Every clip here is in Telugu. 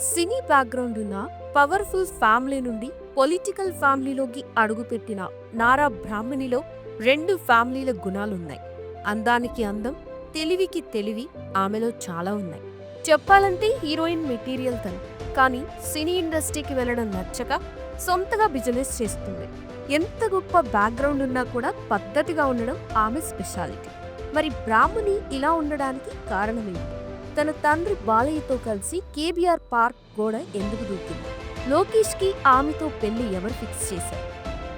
సినీ బ్యాక్గ్రౌండ్ ఉన్న పవర్ఫుల్ ఫ్యామిలీ నుండి పొలిటికల్ ఫ్యామిలీలోకి అడుగుపెట్టిన నారా బ్రాహ్మణిలో రెండు ఫ్యామిలీల గుణాలున్నాయి. అందానికి అందం తెలివికి తెలివి ఆమెలో చాలా ఉన్నాయి. చెప్పాలంటే హీరోయిన్ మెటీరియల్ తను. కానీ సినీ ఇండస్ట్రీకి వెళ్ళడం నచ్చక సొంతగా బిజినెస్ చేస్తుంది. ఎంత గొప్ప బ్యాక్గ్రౌండ్ ఉన్నా కూడా పద్ధతిగా ఉండడం ఆమె స్పెషాలిటీ. మరి బ్రాహ్మణి ఇలా ఉండడానికి కారణమేంటి తన తండ్రి బాలయ్యతో కలిసి కేబీఆర్ పార్క్ గోడ ఎందుకు దూకింది? లోకేష్కి ఆమెతో పెళ్ళి ఎవరు ఫిక్స్ చేశారు?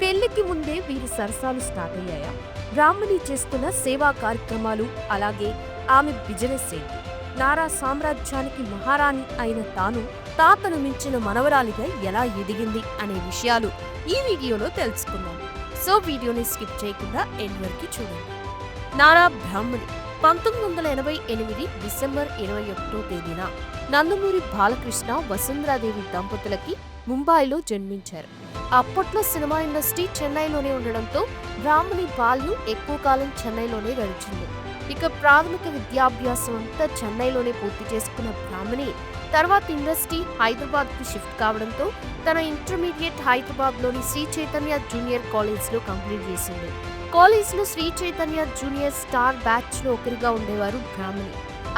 పెళ్ళికి ముందే వీరి సరసాలు స్టార్ట్ అయ్యాయా? బ్రాహ్మణి చేస్తున్న సేవా కార్యక్రమాలు అలాగే ఆమె బిజినెస్ ఏంటి? నారా సామ్రాజ్యానికి మహారాణి అయిన తాను తాతను మించిన మనవరాలిగా ఎలా ఎదిగింది అనే విషయాలు ఈ వీడియోలో తెలుసుకున్నాను సో వీడియోని స్కిప్ చేయకుండా ఎండ్ వరకు చూడండి. నారా బ్రాహ్మణి పంతొమ్మిది వందల ఎనభై ఎనిమిది డిసెంబర్ ఇరవై ఒకటో తేదీన నందమూరి బాలకృష్ణ వసుంధరాదేవి దంపతులకి ముంబైలో జన్మించారు. అప్పట్లో సినిమా ఇండస్ట్రీ చెన్నైలోనే ఉండడంతో బ్రాహ్మణి బాల్యం ఎక్కువ కాలం చెన్నైలోనే గడిచింది. ఇక ప్రాథమిక విద్యాభ్యాసం అంతా చెన్నైలోనే పూర్తి చేసుకున్న బ్రాహ్మణి తర్వాత ఇండస్ట్రీ హైదరాబాద్కు షిఫ్ట్ కావడంతో తన ఇంటర్మీడియట్ హైదరాబాద్లోని శ్రీ చైతన్య జూనియర్ కాలేజ్లో కంప్లీట్ చేసింది. కాలేజ్లో శ్రీ చైతన్య జూనియర్ స్టార్ బ్యాచ్లో ఒకరిగా ఉండేవారు బ్రాహ్మణి.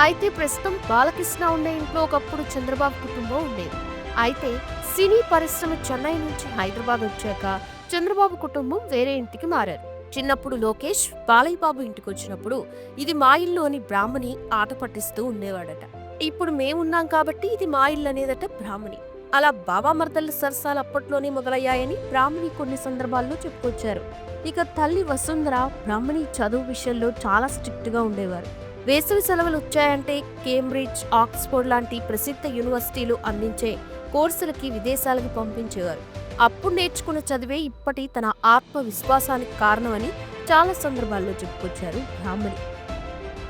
అయితే ప్రస్తుతం బాలకృష్ణ ఉండే ఇంట్లో ఒకప్పుడు చంద్రబాబు కుటుంబం ఉండేది. అయితే సినీ పరిశ్రమ చెన్నై నుంచి హైదరాబాద్ వచ్చాక చంద్రబాబు కుటుంబం వేరే ఇంటికి మారారు. చిన్నప్పుడు లోకేష్ బాలయ్య బాబు ఇంటికి వచ్చినప్పుడు ఇది మా ఇల్లు అని బ్రాహ్మణి ఆట పట్టిస్తూ ఉండేవాడట. ఇప్పుడు మేమున్నాం కాబట్టి ఇది మా ఇల్లు అనేదట బ్రాహ్మణి. అలా బాబా మర్దళ్ళ సరసాలు అప్పట్లోనే మొదలయ్యాయని బ్రాహ్మణి కొన్ని సందర్భాల్లో చెప్పుకొచ్చారు. ఇక తల్లి వసుంధర బ్రాహ్మణి చదువు విషయంలో చాలా స్ట్రిక్ట్గా ఉండేవారు. వేసవి సెలవులు వచ్చాయంటే కేంబ్రిడ్జ్ ఆక్స్ఫోర్డ్ లాంటి ప్రసిద్ధ యూనివర్సిటీలు అందించే కోర్సులకి విదేశాలకు పంపించేవారు. అప్పుడు నేర్చుకున్న చదివే ఇప్పటి తన ఆత్మవిశ్వాసానికి కారణమని చాలా సందర్భాల్లో చెప్పుకొచ్చారు బ్రాహ్మణి.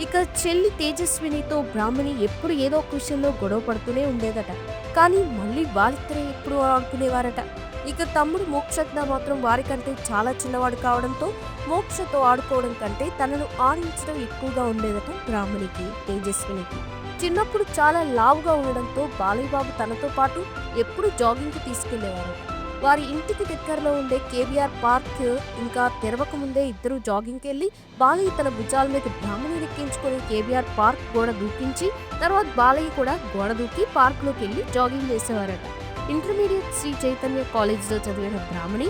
ఇక చెల్లి తేజస్వినితో బ్రాహ్మణి ఎప్పుడు ఏదో ఒక విషయంలో గొడవ పడుతూనే ఉండేదట. కానీ మళ్ళీ వాళ్ళిద్దరే ఎప్పుడు ఆడుకునేవారట. ఇక తమ్ముడు మోక్షజ్ఞ మాత్రం వారికంటే చాలా చిన్నవాడు కావడంతో మోక్షతో ఆడుకోవడం కంటే తనను ఆడించడం ఎక్కువగా ఉండేదట బ్రాహ్మణికి తేజస్వినికి. చిన్నప్పుడు చాలా లావుగా ఉండడంతో బాలయ్యబాబు తనతో పాటు ఎప్పుడు జాగింగ్కి తీసుకెళ్ళేవారు వారి ఇంటికి దగ్గరలో ఉండే కేబీఆర్ పార్క్ ఇంకా తెరవక ముందే ఇద్దరు జాగింగ్కి వెళ్ళి బాలయ్య తన భుజాల మీద బ్రాహ్మణి ఎక్కించుకొని కేబీఆర్ పార్క్ గోడ దూకించి తర్వాత బాలయ్య కూడా గోడ దూకి పార్క్లోకి వెళ్ళి జాగింగ్ చేసేవారట. ఇంటర్మీడియట్ శ్రీ చైతన్య కాలేజ్లో చదివిన బ్రాహ్మణి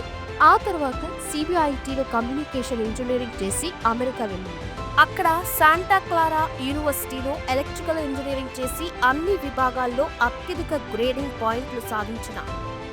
ఆ తర్వాత సిబిఐటిలో కమ్యూనికేషన్ ఇంజనీరింగ్ చేసి అమెరికా వెళ్ళింది. అక్కడ శాంటా క్లారా యూనివర్సిటీలో ఎలక్ట్రికల్ ఇంజనీరింగ్ చేసి అన్ని విభాగాల్లో అత్యధిక గ్రేడింగ్ పాయింట్లు సాధించిన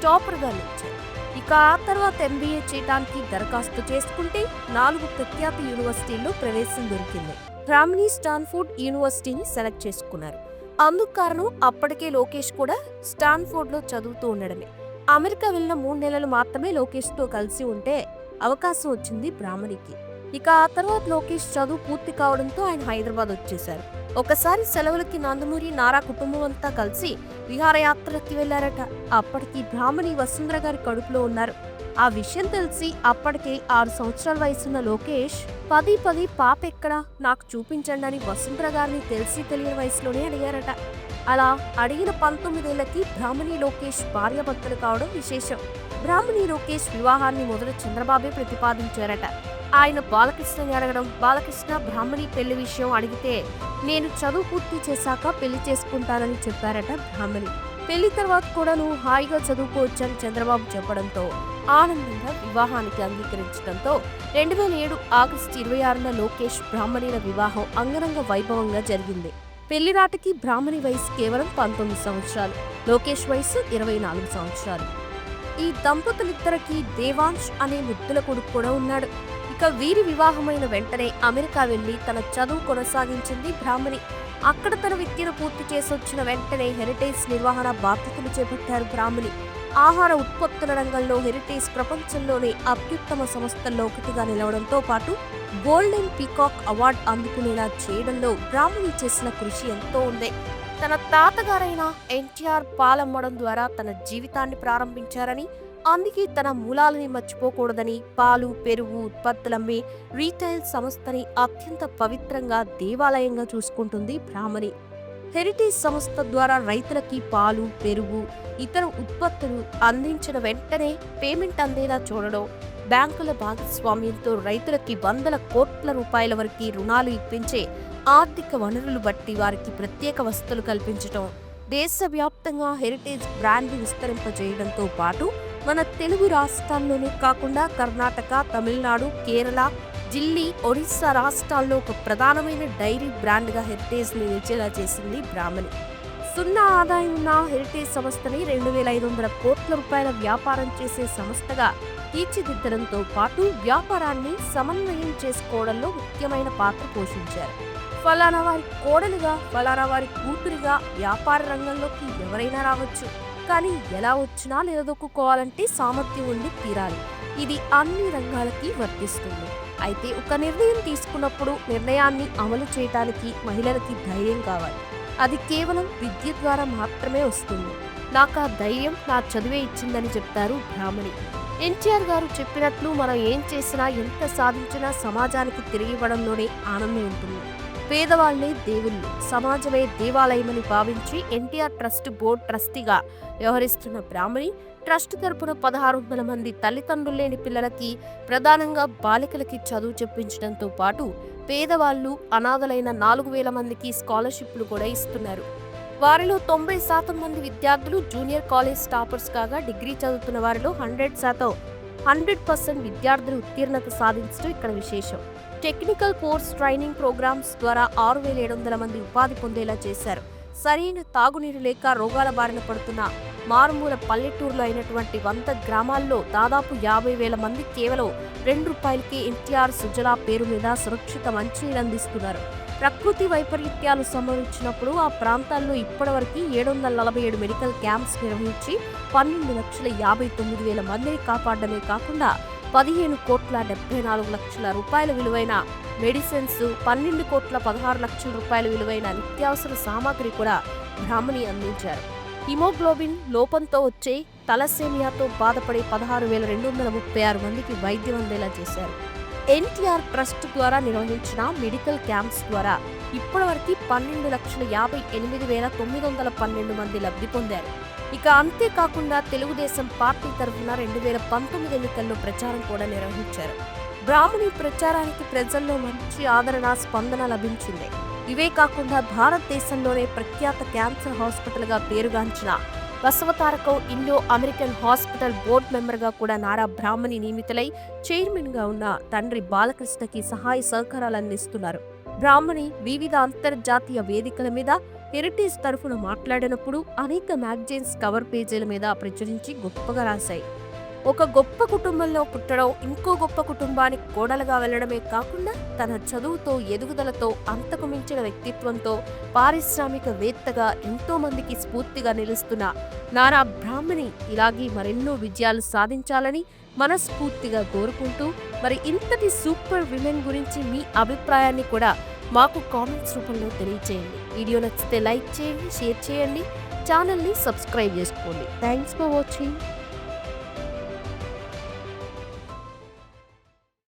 టాపర్గా నిలిచారు. ఇక ఆ తర్వాత ఎంబీఏ చేయడానికి దరఖాస్తు చేసుకుంటే నాలుగు ప్రఖ్యాత యూనివర్సిటీల్లో ప్రవేశం దొరికింది. బ్రాహ్మణి స్టాన్ఫోర్డ్ యూనివర్సిటీని సెలెక్ట్ చేసుకున్నారు. అందుకు కారణం అప్పటికే లోకేష్ కూడా స్టాన్ఫోర్డ్లో చదువుతూ ఉండడమే. అమెరికా వెళ్ళిన మూడు నెలలు మాత్రమే లోకేష్తో కలిసి ఉంటే అవకాశం వచ్చింది బ్రాహ్మణికి. ఇక ఆ తర్వాత లోకేష్ చదువు పూర్తి కావడంతో ఆయన హైదరాబాద్ వచ్చేశారు. ఒకసారి సెలవులకి నందమూరి నారా కుటుంబం అంతా కలిసి విహారయాత్రలకి వెళ్ళారట. అప్పటికి బ్రాహ్మణి వసుంధర గారి కడుపులో ఉన్నారు. ఆ విషయం తెలిసి అప్పటికే ఆరు సంవత్సరాల వయసున్న లోకేష్ పది పది పాప ఎక్కడా? నాకు చూపించండి అని వసుంధర గారిని తెలిసి తెలియని వయసులోనే అడిగారట. అలా అడిగిన పంతొమ్మిదేళ్ళకి బ్రాహ్మణి లోకేష్ భార్యాభర్తలు కావడం విశేషం. బ్రాహ్మణి లోకేష్ వివాహాన్ని మొదట చంద్రబాబే ప్రతిపాదించారట. ఆయన బాలకృష్ణని అడగడం బాలకృష్ణ బ్రాహ్మణి పెళ్ళి విషయం అడిగితే నేను చదువు పూర్తి చేశాక పెళ్ళి చేసుకుంటానని చెప్పారట బ్రాహ్మణి. పెళ్ళి తర్వాత కూడా నువ్వు హాయిగా చదువుకోవచ్చని చంద్రబాబు చెప్పడంతో ఆనందంగా వివాహానికి అంగీకరించడంతో రెండు వేల ఏడు ఆగస్టు ఇరవై ఆరున లోకేష్ బ్రాహ్మణిల వివాహం అంగరంగ వైభవంగా జరిగింది. పెళ్ళి నాటికి బ్రాహ్మణి వయసు కేవలం పంతొమ్మిది సంవత్సరాలు లోకేష్ వయసు ఇరవై నాలుగు సంవత్సరాలు. ఈ దంపతులిద్దరికి దేవాంశ్ అనే ముద్దుల కొడుకు కూడా ఉన్నాడు. ఇక వీరి వివాహమైన వెంటనే అమెరికా వెళ్ళి తన చదువు కొనసాగించింది బ్రాహ్మణి. అక్కడ తన విద్యను పూర్తి చేసొచ్చిన వెంటనే హెరిటేజ్ నిర్వహణ బాధ్యతలు చేపట్టారు బ్రాహ్మణి. ఆహార ఉత్పత్తుల రంగంలో హెరిటేజ్ ప్రపంచంలోనే అత్యుత్తమ సంస్థల్లో ఒకటిగా నిలవడంతో పాటు గోల్డెన్ పీకాక్ అవార్డు అందుకునేలా చేయడంలో బ్రాహ్మణి చేసిన కృషి ఎంతో ఉంది. తన తాతగారైన ఎన్టీఆర్ పాలమ్మడం ద్వారా తన జీవితాన్ని ప్రారంభించారని అందుకే తన మూలాలని మర్చిపోకూడదని పాలు పెరుగు ఉత్పత్తులమ్మే రీటైల్ సంస్థని అత్యంత పవిత్రంగా దేవాలయంగా చూసుకుంటుంది బ్రాహ్మణి హెరిటేజ్ సంస్థ ద్వారా రైతులకి పాలు పెరుగు ఇతర ఉత్పత్తులు అందించిన వెంటనే పేమెంట్ అందేలా చూడడం బ్యాంకుల భాగస్వామ్యంతో రైతులకి వందల కోట్ల రూపాయల వరకు రుణాలు ఇప్పించే ఆర్థిక వనరులు బట్టి వారికి ప్రత్యేక వసతులు కల్పించటం దేశవ్యాప్తంగా హెరిటేజ్ బ్రాండ్ విస్తరింపజేయడంతో పాటు మన తెలుగు రాష్ట్రాల్లోనే కాకుండా కర్ణాటక తమిళనాడు కేరళ ఢిల్లీ ఒడిశా రాష్ట్రాల్లో ఒక ప్రధానమైన డైరీ బ్రాండ్గా హెరిటేజ్ నిలిచేలా చేసింది బ్రాహ్మణి. సున్నా ఆదాయం ఉన్న హెరిటేజ్ సంస్థని రెండు వేల ఐదు వందల కోట్ల రూపాయల వ్యాపారం చేసే సంస్థగా తీర్చిదిద్దడంతో పాటు వ్యాపారాన్ని సమన్వయం చేసుకోవడంలో ముఖ్యమైన పాత్ర పోషించారు. ఫలానా వారి కోడలుగా ఫలానా వారి కూతురిగా వ్యాపార రంగంలోకి ఎవరైనా రావచ్చు. కానీ ఎలా వచ్చినా నిలదొక్కుకోవాలంటే సామర్థ్యం ఉండి తీరాలి. ఇది అన్ని రంగాలకి వర్తిస్తుంది. అయితే ఒక నిర్ణయం తీసుకున్నప్పుడు నిర్ణయాన్ని అమలు చేయడానికి మహిళలకి ధైర్యం కావాలి. అది కేవలం విద్య ద్వారా మాత్రమే వస్తుంది. నాకు ఆ ధైర్యం నా చదివే ఇచ్చిందని చెప్తారు బ్రాహ్మణి. ఎన్టీఆర్ గారు చెప్పినట్లు మనం ఏం చేసినా ఎంత సాధించినా సమాజానికి తిరిగి ఇవ్వడంలోనే ఆనందం ఉంటుంది. పేదవాళ్ళే దేవుళ్ళు. సమాజమే దేవాలయమని భావించి ఎన్టీఆర్ ట్రస్ట్ బోర్డు ట్రస్టీగా వ్యవహరిస్తున్న బ్రాహ్మణి ట్రస్ట్ తరపున పదహారు వందల మంది తల్లిదండ్రులు లేని పిల్లలకి ప్రధానంగా బాలికలకి చదువు చెప్పించడంతో పాటు పేదవాళ్ళు అనాథలైన నాలుగు వేల మందికి స్కాలర్షిప్లు కూడా ఇస్తున్నారు. వారిలో తొంభై శాతం మంది విద్యార్థులు జూనియర్ కాలేజ్ టాపర్స్ కాగా డిగ్రీ చదువుతున్న వారిలో హండ్రెడ్ శాతం హండ్రెడ్ పర్సెంట్ విద్యార్థులు ఉత్తీర్ణత సాధించడం ఇక్కడ విశేషం. టెక్నికల్ కోర్స్ ట్రైనింగ్ ప్రోగ్రామ్స్ ద్వారా ఆరు వేల ఏడు వందల మంది ఉపాధి పొందేలా చేశారు. సరైన తాగునీరు లేక రోగాల బారిన పడుతున్న మారుమూల పల్లెటూరులో అయినటువంటి వంద గ్రామాల్లో దాదాపు యాభై వేల మంది కేవలం రెండు రూపాయలకి ఎన్టీఆర్ సుజలా పేరు మీద సురక్షిత మంచినీరు అందిస్తున్నారు. ప్రకృతి వైపరీత్యాలు సంభవించినప్పుడు ఆ ప్రాంతాల్లో ఇప్పటివరకు ఏడు వందల నలభై ఏడు మెడికల్ క్యాంప్స్ నిర్వహించి పన్నెండు లక్షల యాభై తొమ్మిది వేల మందిని కాపాడమే కాకుండా పదిహేను కోట్ల డెబ్బై నాలుగు లక్షల రూపాయల విలువైన మెడిసిన్స్ పన్నెండు కోట్ల పదహారు లక్షల రూపాయల విలువైన నిత్యావసర సామాగ్రి కూడా బ్రాహ్మణి అందించారు. హిమోగ్లోబిన్ లోపంతో వచ్చే తలసేమియాతో బాధపడే పదహారు వేల రెండు వందల ముప్పై ఆరు మందికి వైద్యం అందేలా చేశారు. ఎన్టీఆర్ ట్రస్ట్ ద్వారా నిర్వహించిన మెడికల్ క్యాంప్స్ ద్వారా ఇప్పటివరకు పన్నెండు లక్షల యాభై ఎనిమిది వేల తొమ్మిది వందల పన్నెండు మంది లబ్ధి పొందారు. ఇక అంతేకాకుండా తెలుగుదేశం పార్టీ తరఫున రెండు వేల పంతొమ్మిది ఎన్నికల్లో ప్రచారం కూడా నిర్వహించారు. బ్రాహ్మణి ప్రచారానికి ప్రజల్లో మంచి ఆదరణ స్పందన లభించింది. ఇవే కాకుండా భారతదేశంలోనే ప్రఖ్యాత క్యాన్సర్ హాస్పిటల్గా పేరుగాంచిన Basavatarakam Indo American hospital board మెంబర్గా కూడా నారా బ్రాహ్మణి నియమితులై చైర్మన్గా ఉన్న తండ్రి బాలకృష్ణకి సహాయ సహకారాలు అందిస్తున్నారు. బ్రాహ్మణి వివిధ అంతర్జాతీయ వేదికల మీద హెరిటేజ్ తరఫున మాట్లాడినప్పుడు అనేక మ్యాగజైన్స్ కవర్ పేజీల మీద ప్రచురించి గొప్పగా రాశాయి. ఒక గొప్ప కుటుంబంలో పుట్టడం ఇంకో గొప్ప కుటుంబానికి కోడలుగా వెళ్ళడమే కాకుండా తన చదువుతో ఎదుగుదలతో అంతకు మించిన వ్యక్తిత్వంతో పారిశ్రామికవేత్తగా ఎంతో మందికి స్ఫూర్తిగా నిలుస్తున్న నారా బ్రాహ్మణి ఇలాగే మరెన్నో విజయాలు సాధించాలని మనస్ఫూర్తిగా కోరుకుంటూ మరి ఇంతటి సూపర్ విమెన్ గురించి మీ అభిప్రాయాన్ని కూడా మాకు కామెంట్స్ రూపంలో తెలియచేయండి. వీడియో నచ్చితే లైక్ చేయండి షేర్ చేయండి ఛానల్ని సబ్స్క్రైబ్ చేసుకోండి. Thanks for watching